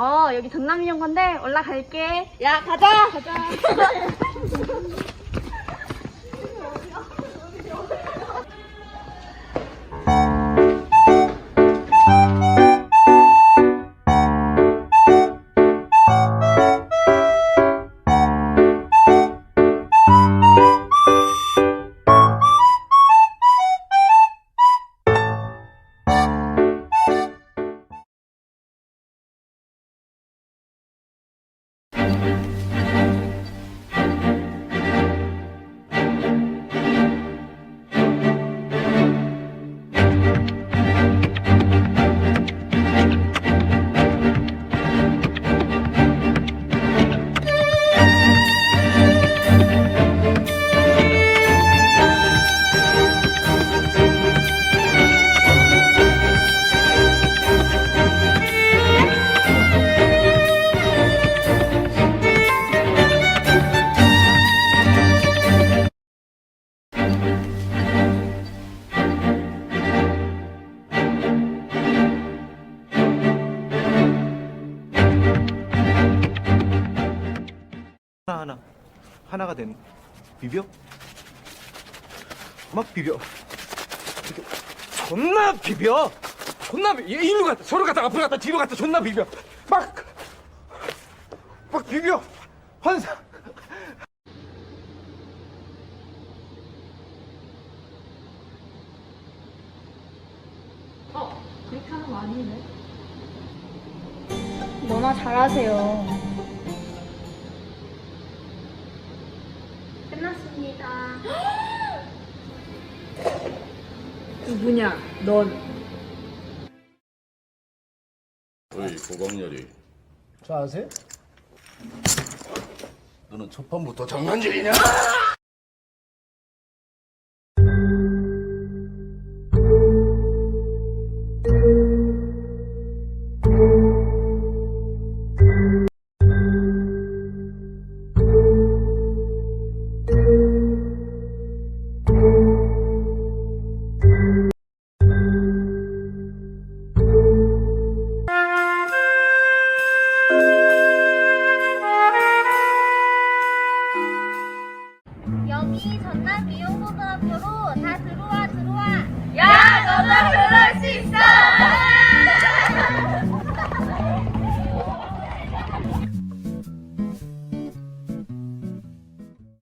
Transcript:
어, 여기 전남이형 건데 올라갈게. 야, 가자! 가자. 하나 하나 하나가 된 비벼? 막 비벼. 이렇게 존나 비벼. 존나 비 얘 일로 갔다 저로 갔다 앞으로 갔다 뒤로 갔다 존나 비벼. 막 막 비벼. 환상 어? 너나 잘하세요. 끝났습니다. 누구냐, 넌. 어이 고광렬이 저 아세요? 너는 첫 판부터 장난질이냐? 여기 전남 미용고등학교로 다 들어와 들어와 야, 너도 그럴 수 있어!